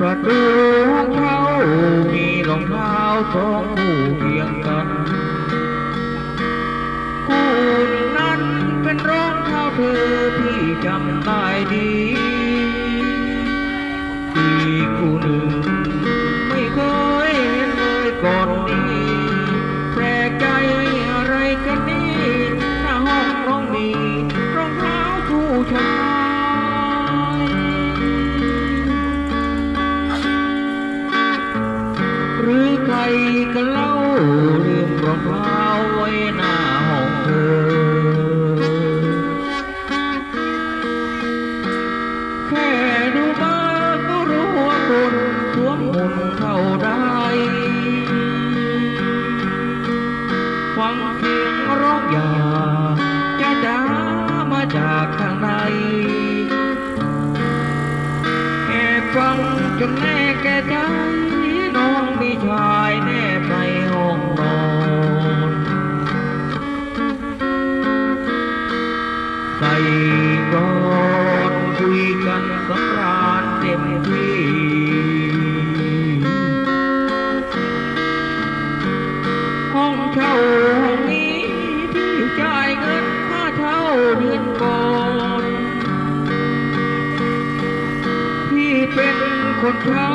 ประตูห้องเช่ามีรองเท้าสองคู่เคียงกัน คู่นั้นเป็นรองเท้าเธอพี่จำได้ดีอีกคู่หนึ่งไม่เคยเห็นเลยก่อนนี้แปลกใจอะไรกันนี่หน้าห้องน้องมีรองเท้าคู่ชาย หรือใครกันเล่าลืมรองเท้าไว้หน้าห้องเธอ แค่ดูมาก็รู้ว่าคนสวมมุนเข้าได้ ฟังเสียงร้องอย่าจะจ้ามาจากข้างในแอบฟังจนแน่แก่ใจ ชายแนบในห้องนอนใส่กอนคุยกันสำราญเต็มที่ ห้องเช่าห้องนี้ที่จ่ายเงินค่าเช่าเดือนก่อนพี่เป็นคนเช่า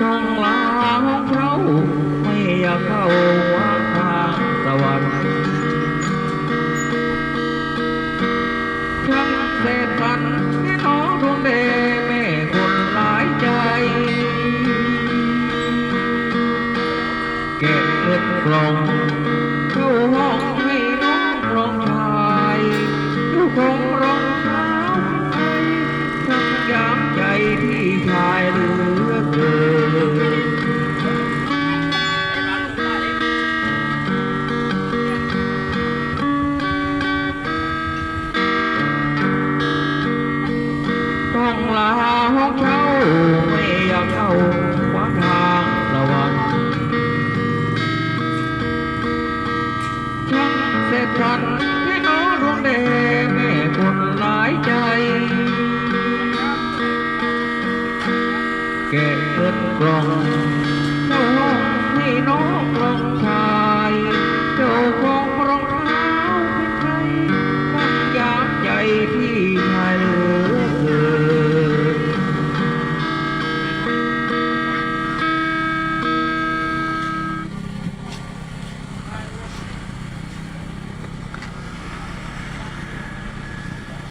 ต้องลางเราไม่อยากเข้าว่าทางสวรรค์ช่างเสพพันให้น้องดวงเดแม่คนหลายใจ เก็บเงินกล่อง พี่น้องดวงเดชแม่คนหลายใจก่เกิดกล่องพี่น้องกล่องชา